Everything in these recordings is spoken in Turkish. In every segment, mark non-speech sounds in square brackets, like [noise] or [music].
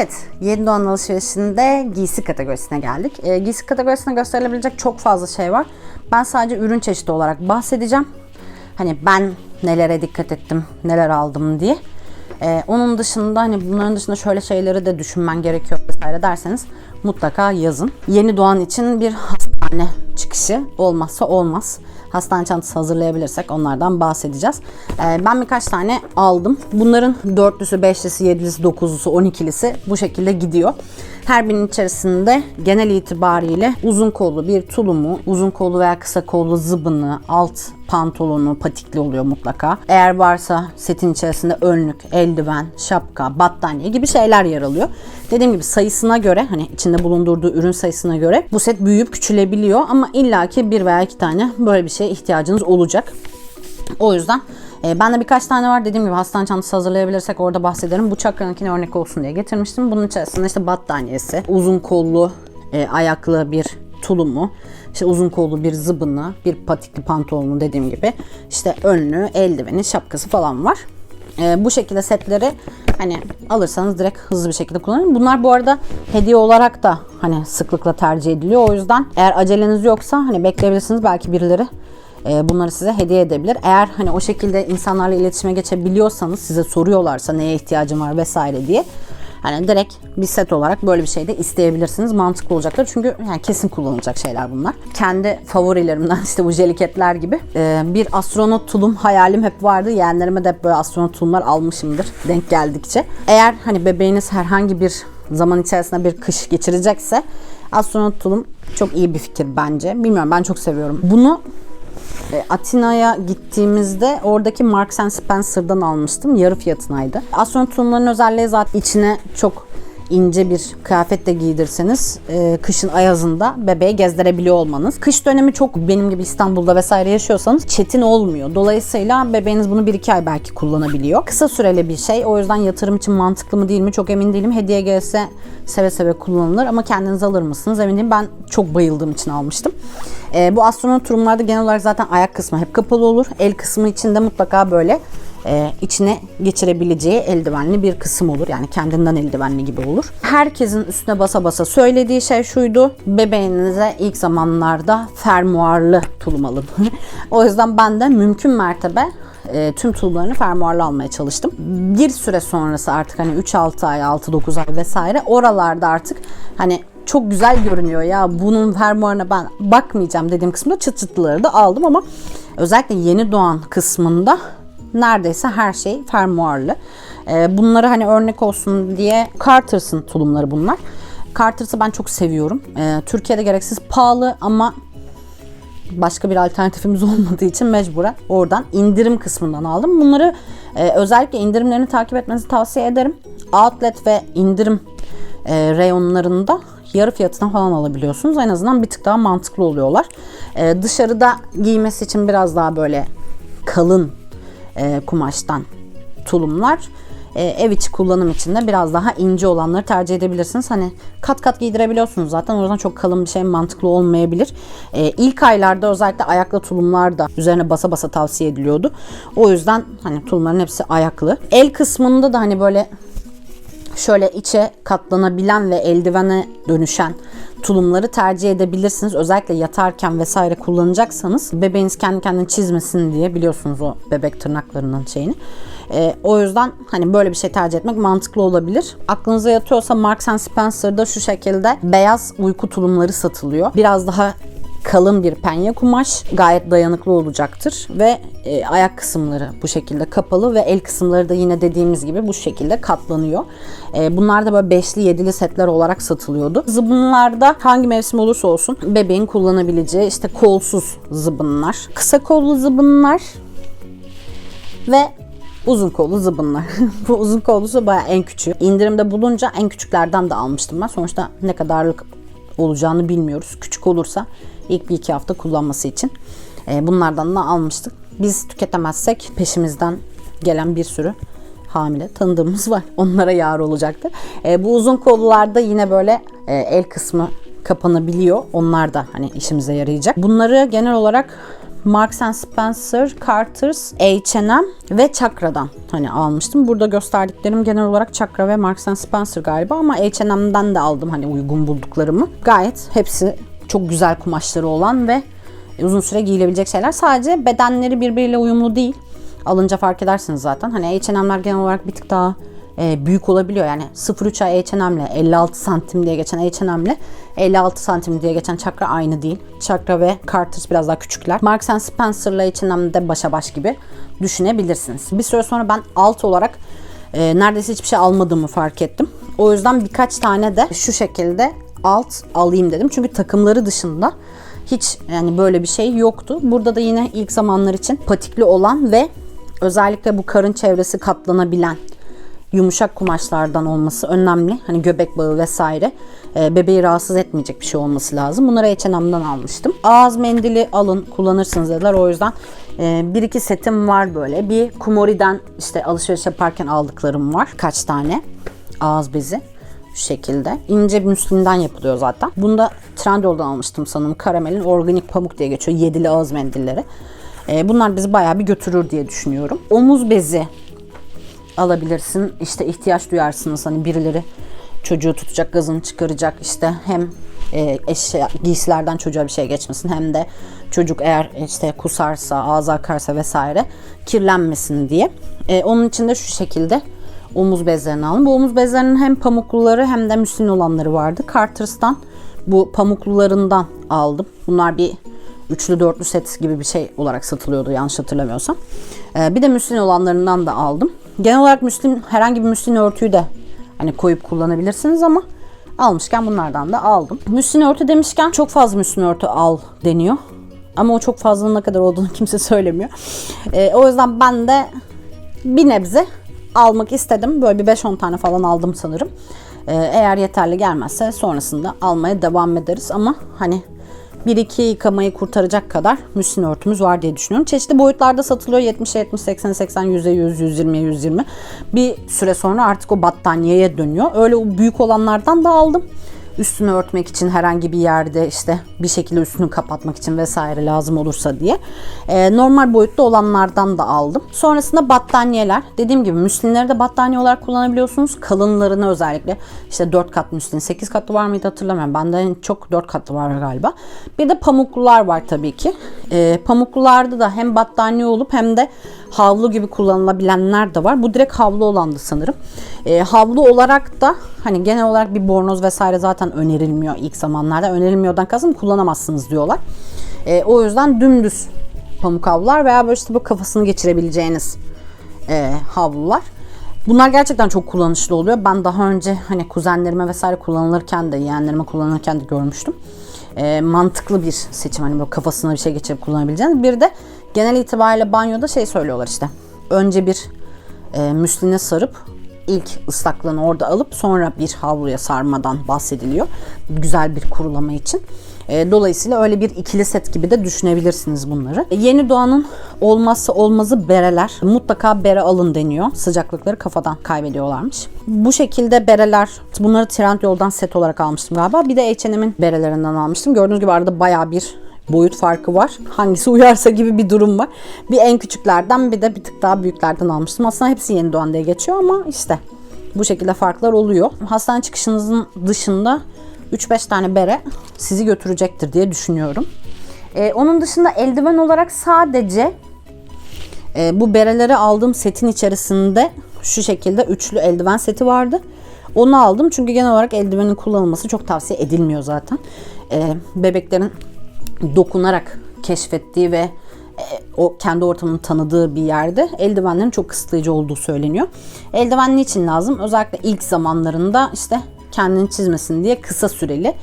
Evet, yeni doğan alışverişinde giysi kategorisine geldik. Ee, giysi kategorisine gösterilebilecek çok fazla şey var. Ben sadece ürün çeşidi olarak bahsedeceğim. Hani ben nelere dikkat ettim, neler aldım diye. Ee, onun dışında hani bunların dışında şöyle şeyleri de düşünmen gerekiyor vesaire derseniz mutlaka yazın. Yeni doğan için bir hastane çıkışı olmazsa olmaz. Hastane çantası hazırlayabilirsek onlardan bahsedeceğiz. Ee, ben birkaç tane aldım. Bunların dörtlüsü, beşlisi, yedilisi, dokuzlusu, on ikilisi bu şekilde gidiyor. Her birinin içerisinde genel itibariyle uzun kollu bir tulumu, uzun kollu veya kısa kollu zıbını, alt pantolonu, patikli oluyor mutlaka. Eğer varsa setin içerisinde önlük, eldiven, şapka, battaniye gibi şeyler yer alıyor. Dediğim gibi sayısına göre hani içinde bulundurduğu ürün sayısına göre bu set büyüyüp küçülebiliyor ama illaki bir veya iki tane böyle bir şeye ihtiyacınız olacak. O yüzden e, ben de birkaç tane var. Dediğim gibi hastane çantası hazırlayabilirsek orada bahsederim. Bu çakranınkine örnek olsun diye getirmiştim. Bunun içerisinde işte battaniyesi, uzun kollu, e, ayaklı bir tulumu, işte uzun kollu bir zıbını, bir patikli pantolonu dediğim gibi, işte önlüğü, eldiveni, şapkası falan var. E, bu şekilde setleri hani alırsanız direkt hızlı bir şekilde kullanın. Bunlar bu arada hediye olarak da hani sıklıkla tercih ediliyor. O yüzden eğer aceleniz yoksa hani bekleyebilirsiniz belki birileri e, bunları size hediye edebilir. Eğer hani o şekilde insanlarla iletişime geçebiliyorsanız size soruyorlarsa neye ihtiyacım var vesaire diye hani direkt bir set olarak böyle bir şey de isteyebilirsiniz. Mantıklı olacaktır. Çünkü yani kesin kullanılacak şeyler bunlar. Kendi favorilerimden [laughs] işte bu jeliketler gibi. e, bir astronot tulum hayalim hep vardı. Yeğenlerime de hep böyle astronot tulumlar almışımdır denk geldikçe. Eğer hani bebeğiniz herhangi bir zaman içerisinde bir kış geçirecekse astronot tulum çok iyi bir fikir bence. Bilmiyorum ben çok seviyorum. Bunu Atina'ya gittiğimizde oradaki Marks Spencer'dan almıştım. Yarı fiyatınaydı. Astronot tulumların özelliği zaten içine çok ince bir kıyafet de giydirseniz e, kışın ayazında bebeği gezdirebiliyor olmanız. Kış dönemi çok benim gibi İstanbul'da vesaire yaşıyorsanız çetin olmuyor. Dolayısıyla bebeğiniz bunu 1-2 ay belki kullanabiliyor. Kısa süreli bir şey. O yüzden yatırım için mantıklı mı değil mi çok emin değilim. Hediye gelse seve seve kullanılır ama kendiniz alır mısınız emin değilim. Ben çok bayıldığım için almıştım. E, bu astronot turumlarda genel olarak zaten ayak kısmı hep kapalı olur. El kısmı içinde mutlaka böyle e, içine geçirebileceği eldivenli bir kısım olur. Yani kendinden eldivenli gibi olur. Herkesin üstüne basa basa söylediği şey şuydu. Bebeğinize ilk zamanlarda fermuarlı tulum alın. [laughs] o yüzden ben de mümkün mertebe e, tüm tulumlarını fermuarlı almaya çalıştım. Bir süre sonrası artık hani 3-6 ay, 6-9 ay vesaire oralarda artık hani çok güzel görünüyor ya bunun fermuarına ben bakmayacağım dediğim kısımda çıt çıtlıları da aldım ama özellikle yeni doğan kısmında neredeyse her şey fermuarlı. Ee, bunları hani örnek olsun diye Carters'ın tulumları bunlar. Carters'ı ben çok seviyorum. Ee, Türkiye'de gereksiz pahalı ama başka bir alternatifimiz [laughs] olmadığı için mecburen oradan indirim kısmından aldım. Bunları e, özellikle indirimlerini takip etmenizi tavsiye ederim. Outlet ve indirim e, reyonlarında yarı fiyatına falan alabiliyorsunuz. En azından bir tık daha mantıklı oluyorlar. E, dışarıda giymesi için biraz daha böyle kalın e, kumaştan tulumlar. E, ev içi kullanım için de biraz daha ince olanları tercih edebilirsiniz. Hani kat kat giydirebiliyorsunuz zaten. O yüzden çok kalın bir şey mantıklı olmayabilir. E, ilk aylarda özellikle ayaklı tulumlar da üzerine basa basa tavsiye ediliyordu. O yüzden hani tulumların hepsi ayaklı. El kısmında da hani böyle şöyle içe katlanabilen ve eldivene dönüşen tulumları tercih edebilirsiniz. Özellikle yatarken vesaire kullanacaksanız bebeğiniz kendi kendini çizmesin diye biliyorsunuz o bebek tırnaklarının şeyini. Ee, o yüzden hani böyle bir şey tercih etmek mantıklı olabilir. Aklınıza yatıyorsa Marks Spencer'da şu şekilde beyaz uyku tulumları satılıyor. Biraz daha kalın bir penye kumaş gayet dayanıklı olacaktır ve e, ayak kısımları bu şekilde kapalı ve el kısımları da yine dediğimiz gibi bu şekilde katlanıyor. E, bunlar da böyle beşli yedili setler olarak satılıyordu. Zıbınlarda hangi mevsim olursa olsun bebeğin kullanabileceği işte kolsuz zıbınlar, kısa kollu zıbınlar ve uzun kollu zıbınlar. [laughs] Bu uzun kollusu baya en küçüğü. İndirimde bulunca en küçüklerden de almıştım ben. Sonuçta ne kadarlık olacağını bilmiyoruz. Küçük olursa ilk bir iki hafta kullanması için. E, bunlardan da almıştık. Biz tüketemezsek peşimizden gelen bir sürü hamile tanıdığımız var. [laughs] Onlara yar olacaktır. E, bu uzun kollularda yine böyle e, el kısmı kapanabiliyor. Onlar da hani işimize yarayacak. Bunları genel olarak Marks Spencer, Carter's, H&M ve Chakra'dan hani almıştım. Burada gösterdiklerim genel olarak Chakra ve Marks Spencer galiba ama H&M'den de aldım hani uygun bulduklarımı. Gayet hepsi çok güzel kumaşları olan ve uzun süre giyilebilecek şeyler. Sadece bedenleri birbiriyle uyumlu değil. Alınca fark edersiniz zaten. Hani H&M'ler genel olarak bir tık daha e, büyük olabiliyor. Yani 0.3 ay H&M'le 56 santim diye geçen H&M'le 56 santim diye geçen Chakra aynı değil. Chakra ve Carter's biraz daha küçükler. Marks Spencer'la H&M'de başa baş gibi düşünebilirsiniz. Bir süre sonra ben alt olarak e, neredeyse hiçbir şey almadığımı fark ettim. O yüzden birkaç tane de şu şekilde alt alayım dedim. Çünkü takımları dışında hiç yani böyle bir şey yoktu. Burada da yine ilk zamanlar için patikli olan ve özellikle bu karın çevresi katlanabilen yumuşak kumaşlardan olması önemli. Hani göbek bağı vesaire. E, bebeği rahatsız etmeyecek bir şey olması lazım. Bunları H&M'den almıştım. Ağız mendili alın kullanırsınız dediler. O yüzden e, bir iki setim var böyle. Bir Kumori'den işte alışveriş yaparken aldıklarım var. Kaç tane ağız bezi şu şekilde. İnce müslinden yapılıyor zaten. Bunu da Trendyol'dan almıştım sanırım. Karamel'in organik pamuk diye geçiyor. Yedili ağız mendilleri. E, bunlar bizi bayağı bir götürür diye düşünüyorum. Omuz bezi alabilirsin. İşte ihtiyaç duyarsınız hani birileri çocuğu tutacak, gazını çıkaracak. İşte hem e, eşya, giysilerden çocuğa bir şey geçmesin hem de çocuk eğer işte kusarsa, ağzı akarsa vesaire kirlenmesin diye. E, onun için de şu şekilde omuz bezlerini aldım. Bu omuz bezlerinin hem pamukluları hem de müslin olanları vardı. Carter's'tan bu pamuklularından aldım. Bunlar bir üçlü dörtlü set gibi bir şey olarak satılıyordu yanlış hatırlamıyorsam. Ee, bir de müslin olanlarından da aldım. Genel olarak müslin herhangi bir müslin örtüyü de hani koyup kullanabilirsiniz ama almışken bunlardan da aldım. Müslin örtü demişken çok fazla müslin örtü al deniyor. Ama o çok fazla ne kadar olduğunu [laughs] kimse söylemiyor. Ee, o yüzden ben de bir nebze almak istedim. Böyle bir 5-10 tane falan aldım sanırım. Ee, eğer yeterli gelmezse sonrasında almaya devam ederiz. Ama hani bir iki yıkamayı kurtaracak kadar müslin örtümüz var diye düşünüyorum. Çeşitli boyutlarda satılıyor. 70, 70, 80, 80, 100, 100, 120, 120. Bir süre sonra artık o battaniyeye dönüyor. Öyle büyük olanlardan da aldım. Üstünü örtmek için herhangi bir yerde işte bir şekilde üstünü kapatmak için vesaire lazım olursa diye. Ee, normal boyutta olanlardan da aldım. Sonrasında battaniyeler. Dediğim gibi müslinleri de battaniye olarak kullanabiliyorsunuz. Kalınlarını özellikle işte 4 kat müslin, 8 katlı var mıydı hatırlamıyorum. Bende en çok 4 katlı var galiba. Bir de pamuklular var tabii ki. Ee, pamuklularda da hem battaniye olup hem de havlu gibi kullanılabilenler de var. Bu direkt havlu olandı sanırım. Ee, havlu olarak da hani genel olarak bir bornoz vesaire zaten önerilmiyor ilk zamanlarda. Önerilmiyordan kastım kullanamazsınız diyorlar. Ee, o yüzden dümdüz pamuk havlular veya böyle işte bu kafasını geçirebileceğiniz e, havlular. Bunlar gerçekten çok kullanışlı oluyor. Ben daha önce hani kuzenlerime vesaire kullanılırken de yeğenlerime kullanırken de görmüştüm. E, mantıklı bir seçim hani böyle kafasına bir şey geçirip kullanabileceğiniz. Bir de genel itibariyle banyoda şey söylüyorlar işte. Önce bir e, müsline sarıp ilk ıslaklığını orada alıp sonra bir havluya sarmadan bahsediliyor. Güzel bir kurulama için. E, dolayısıyla öyle bir ikili set gibi de düşünebilirsiniz bunları. E, yeni doğanın olmazsa olmazı bereler. Mutlaka bere alın deniyor. Sıcaklıkları kafadan kaybediyorlarmış. Bu şekilde bereler, bunları Trendyol'dan set olarak almıştım galiba. Bir de H&M'in berelerinden almıştım. Gördüğünüz gibi arada baya bir boyut farkı var. Hangisi uyarsa gibi bir durum var. Bir en küçüklerden bir de bir tık daha büyüklerden almıştım. Aslında hepsi yeni doğan diye geçiyor ama işte bu şekilde farklar oluyor. Hastane çıkışınızın dışında 3-5 tane bere sizi götürecektir diye düşünüyorum. Ee, onun dışında eldiven olarak sadece e, bu bereleri aldığım setin içerisinde şu şekilde üçlü eldiven seti vardı. Onu aldım çünkü genel olarak eldivenin kullanılması çok tavsiye edilmiyor zaten. Ee, bebeklerin dokunarak keşfettiği ve e, o kendi ortamını tanıdığı bir yerde eldivenlerin çok kısıtlayıcı olduğu söyleniyor. Eldiven için lazım? Özellikle ilk zamanlarında işte kendini çizmesin diye kısa süreli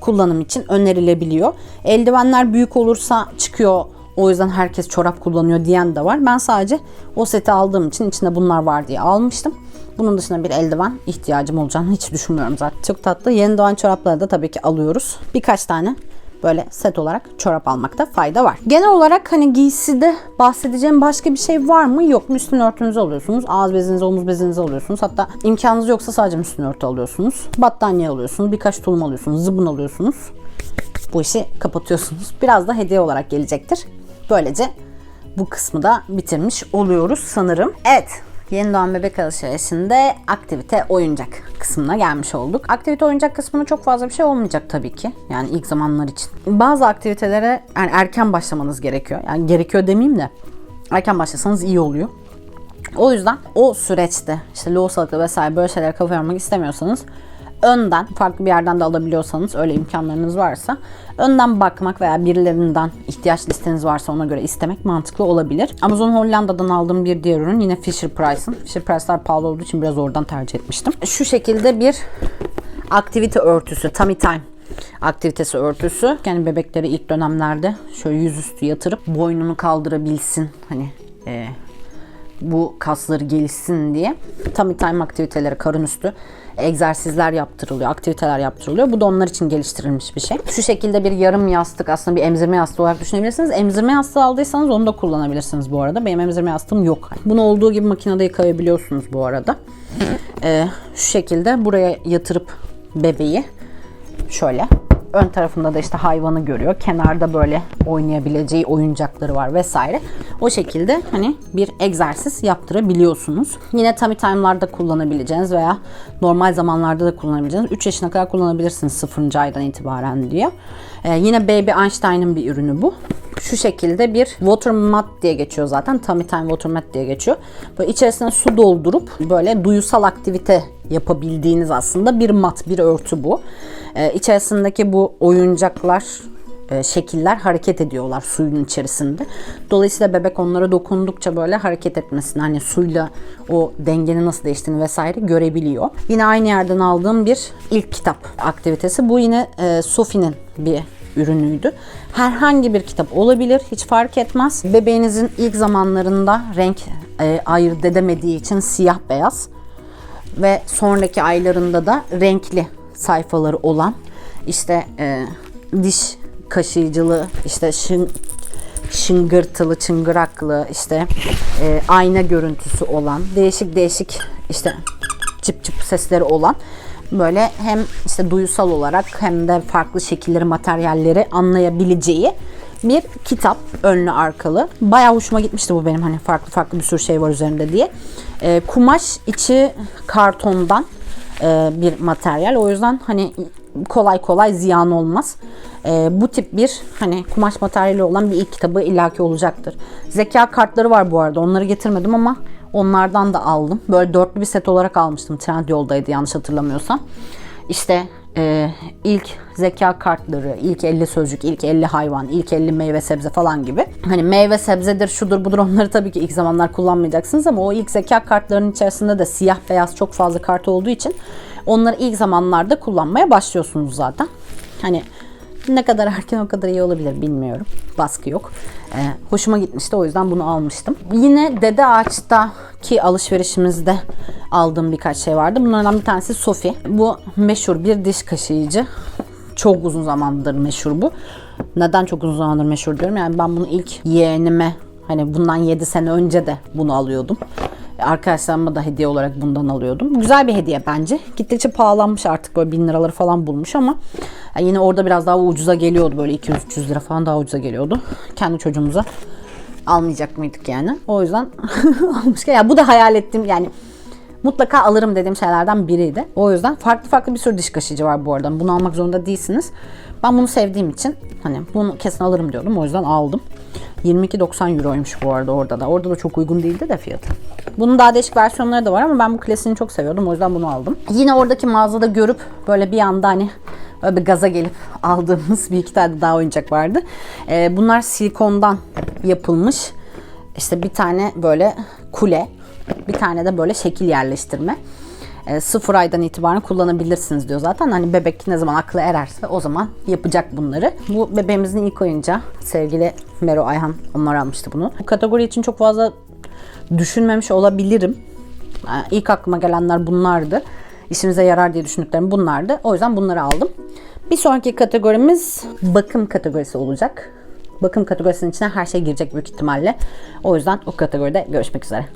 kullanım için önerilebiliyor. Eldivenler büyük olursa çıkıyor o yüzden herkes çorap kullanıyor diyen de var. Ben sadece o seti aldığım için içinde bunlar var diye almıştım. Bunun dışında bir eldiven ihtiyacım olacağını hiç düşünmüyorum zaten. Çok tatlı. Yeni doğan çorapları da tabii ki alıyoruz. Birkaç tane böyle set olarak çorap almakta fayda var. Genel olarak hani giyside bahsedeceğim başka bir şey var mı? Yok. Müslin örtünüzü alıyorsunuz. Ağız bezinizi, omuz bezinizi alıyorsunuz. Hatta imkanınız yoksa sadece müslin örtü alıyorsunuz. Battaniye alıyorsunuz. Birkaç tulum alıyorsunuz. Zıbın alıyorsunuz. Bu işi kapatıyorsunuz. Biraz da hediye olarak gelecektir. Böylece bu kısmı da bitirmiş oluyoruz sanırım. Evet. Yeni doğan bebek alışverişinde aktivite oyuncak kısmına gelmiş olduk. Aktivite oyuncak kısmında çok fazla bir şey olmayacak tabii ki. Yani ilk zamanlar için. Bazı aktivitelere yani erken başlamanız gerekiyor. Yani gerekiyor demeyeyim de erken başlasanız iyi oluyor. O yüzden o süreçte işte lohusalıklı vesaire böyle şeylere kafa yormak istemiyorsanız önden farklı bir yerden de alabiliyorsanız öyle imkanlarınız varsa önden bakmak veya birilerinden ihtiyaç listeniz varsa ona göre istemek mantıklı olabilir. Amazon Hollanda'dan aldığım bir diğer ürün yine Fisher Price'ın. Fisher Price'lar pahalı olduğu için biraz oradan tercih etmiştim. Şu şekilde bir aktivite örtüsü, tummy time aktivitesi örtüsü. Yani bebekleri ilk dönemlerde şöyle yüzüstü yatırıp boynunu kaldırabilsin. Hani e, bu kasları gelişsin diye tummy time aktiviteleri karın üstü egzersizler yaptırılıyor, aktiviteler yaptırılıyor. Bu da onlar için geliştirilmiş bir şey. Şu şekilde bir yarım yastık aslında bir emzirme yastığı olarak düşünebilirsiniz. Emzirme yastığı aldıysanız onu da kullanabilirsiniz bu arada. Benim emzirme yastığım yok. Bunu olduğu gibi makinede yıkayabiliyorsunuz bu arada. Ee, şu şekilde buraya yatırıp bebeği şöyle ön tarafında da işte hayvanı görüyor. Kenarda böyle oynayabileceği oyuncakları var vesaire. O şekilde hani bir egzersiz yaptırabiliyorsunuz. Yine tummy time'larda kullanabileceğiniz veya normal zamanlarda da kullanabileceğiniz 3 yaşına kadar kullanabilirsiniz 0. aydan itibaren diyor. Ee, yine Baby Einstein'ın bir ürünü bu. Şu şekilde bir water mat diye geçiyor zaten. Tummy time water mat diye geçiyor. Böyle içerisine su doldurup böyle duyusal aktivite yapabildiğiniz aslında bir mat, bir örtü bu. Ee, içerisindeki bu oyuncaklar e, şekiller hareket ediyorlar suyun içerisinde. Dolayısıyla bebek onlara dokundukça böyle hareket etmesini hani suyla o dengenin nasıl değiştiğini vesaire görebiliyor. Yine aynı yerden aldığım bir ilk kitap aktivitesi. Bu yine e, Sophie'nin bir ürünüydü. Herhangi bir kitap olabilir, hiç fark etmez. Bebeğinizin ilk zamanlarında renk e, ayırt edemediği için siyah beyaz ve sonraki aylarında da renkli sayfaları olan işte e, diş kaşıyıcılı işte şın, şıngırtılı çıngıraklı işte e, ayna görüntüsü olan değişik değişik işte çıp çıp sesleri olan böyle hem işte duyusal olarak hem de farklı şekilleri materyalleri anlayabileceği bir kitap önlü arkalı. Bayağı hoşuma gitmişti bu benim hani farklı farklı bir sürü şey var üzerinde diye. E, kumaş içi kartondan e, bir materyal. O yüzden hani kolay kolay ziyan olmaz. E, bu tip bir hani kumaş materyali olan bir ilk kitabı illaki olacaktır. Zeka kartları var bu arada. Onları getirmedim ama onlardan da aldım. Böyle dörtlü bir set olarak almıştım. Trendyol'daydı yanlış hatırlamıyorsam. İşte e, ilk zeka kartları, ilk 50 sözcük, ilk 50 hayvan, ilk 50 meyve sebze falan gibi. Hani meyve sebzedir, şudur budur onları tabii ki ilk zamanlar kullanmayacaksınız ama o ilk zeka kartlarının içerisinde de siyah beyaz çok fazla kart olduğu için onları ilk zamanlarda kullanmaya başlıyorsunuz zaten. Hani ne kadar erken o kadar iyi olabilir bilmiyorum. Baskı yok. Ee, hoşuma gitmişti o yüzden bunu almıştım. Yine Dede Ağaç'taki alışverişimizde aldığım birkaç şey vardı. Bunlardan bir tanesi Sophie. Bu meşhur bir diş kaşıyıcı. Çok uzun zamandır meşhur bu. Neden çok uzun zamandır meşhur diyorum? Yani ben bunu ilk yeğenime hani bundan 7 sene önce de bunu alıyordum. Arkadaşlarıma da hediye olarak bundan alıyordum. Güzel bir hediye bence. Gittikçe pahalanmış artık böyle bin liraları falan bulmuş ama yani yine orada biraz daha ucuza geliyordu böyle 200-300 lira falan daha ucuza geliyordu. Kendi çocuğumuza almayacak mıydık yani. O yüzden [laughs] almışken ya bu da hayal ettiğim yani mutlaka alırım dediğim şeylerden biriydi. O yüzden farklı farklı bir sürü diş kaşıyıcı var bu arada. Bunu almak zorunda değilsiniz. Ben bunu sevdiğim için hani bunu kesin alırım diyordum. O yüzden aldım. 22.90 euroymuş bu arada orada da. Orada da çok uygun değildi de fiyatı. Bunun daha değişik versiyonları da var ama ben bu klasiğini çok seviyordum. O yüzden bunu aldım. Yine oradaki mağazada görüp böyle bir anda hani böyle bir gaza gelip [laughs] aldığımız bir iki tane daha oyuncak vardı. Ee, bunlar silikondan yapılmış. İşte bir tane böyle kule, bir tane de böyle şekil yerleştirme. E, sıfır aydan itibaren kullanabilirsiniz diyor zaten. Hani bebek ne zaman aklı ererse o zaman yapacak bunları. Bu bebeğimizin ilk oyuncağı. Sevgili Mero Ayhan onlar almıştı bunu. Bu kategori için çok fazla düşünmemiş olabilirim. Yani ilk aklıma gelenler bunlardı. İşimize yarar diye düşündüklerim bunlardı. O yüzden bunları aldım. Bir sonraki kategorimiz bakım kategorisi olacak. Bakım kategorisinin içine her şey girecek büyük ihtimalle. O yüzden o kategoride görüşmek üzere.